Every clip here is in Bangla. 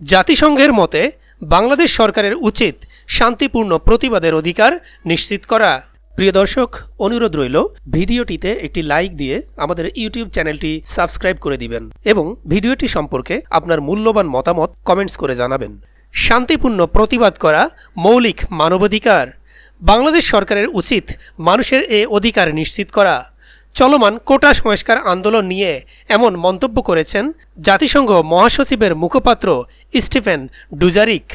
জাতিসংঘের মতে বাংলাদেশ সরকারের উচিত শান্তিপূর্ণ প্রতিবাদের অধিকার নিশ্চিত করা। প্রিয় দর্শক অনুরোধ রইল ভিডিওটিতে একটি লাইক দিয়ে আমাদের ইউটিউব চ্যানেলটি সাবস্ক্রাইব করে দিবেন এবং ভিডিওটি সম্পর্কে আপনার মূল্যবান মতামত কমেন্টস করে জানাবেন। শান্তিপূর্ণ প্রতিবাদ করা মৌলিক মানবাধিকার। বাংলাদেশ সরকারের উচিত মানুষের এ অধিকার নিশ্চিত করা। চলমান কোটা সংস্কার আন্দোলন নিয়ে এমন মন্তব্য করেছেন জাতিসংঘ মহাসচিবের মুখপাত্র স্টিফেন ডুজারিক।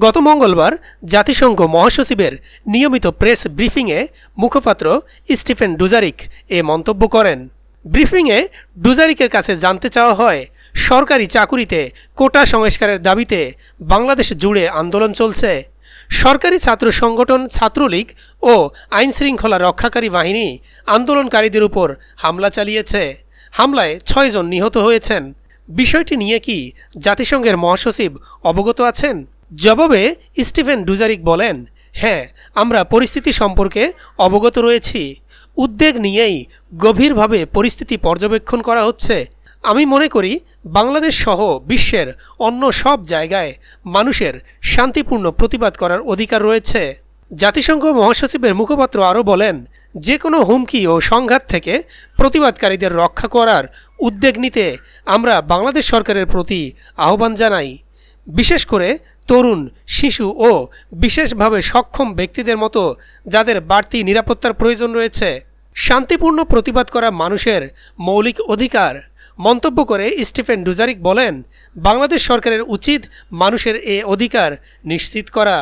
গত মঙ্গলবার জাতিসংঘ মহাসচিবের নিয়মিত প্রেস ব্রিফিংয়ে মুখপাত্র স্টিফেন ডুজারিক এ মন্তব্য করেন। ব্রিফিংয়ে ডুজারিকের কাছে জানতে চাওয়া হয়, সরকারি চাকুরিতে কোটা সংস্কারের দাবিতে বাংলাদেশ জুড়ে আন্দোলন চলছে। সরকারি ছাত্র সংগঠন ছাত্রলীগ ও আইনশৃঙ্খলা রক্ষাকারী বাহিনী আন্দোলনকারীদের উপর হামলা চালিয়েছে। হামলায় ছয়জন নিহত হয়েছেন। বিষয়টি নিয়ে কি জাতিসংঘের মহাসচিব অবগত আছেন? জবাবে স্টিফেন ডুজারিক বলেন হ্যাঁ আমরা পরিস্থিতি সম্পর্কে অবগত রয়েছি। উদ্বেগ নিয়েই গভীরভাবে পরিস্থিতি পর্যবেক্ষণ করা হচ্ছে। আমি মনে করি বাংলাদেশ সহ বিশ্বের অন্য সব জায়গায় মানুষের শান্তিপূর্ণ প্রতিবাদ করার অধিকার রয়েছে। জাতিসংঘ মহাসচিবের মুখপাত্র আরও বলেন যে কোনো হুমকি ও সংঘাত থেকে প্রতিবাদকারীদের রক্ষা করার উদ্যোগ নিতে আমরা বাংলাদেশ সরকারের প্রতি আহ্বান জানাই। বিশেষ করে তরুণ, শিশু ও বিশেষভাবে সক্ষম ব্যক্তিদের মতো যাদের বাড়তি নিরাপত্তার প্রয়োজন রয়েছে। শান্তিপূর্ণ প্রতিবাদ করা মানুষের মৌলিক অধিকার, মন্তব্য করে স্টিফেন ডুজারিক বলেন, বাংলাদেশ সরকারের উচিত মানুষের এ অধিকার নিশ্চিত করা।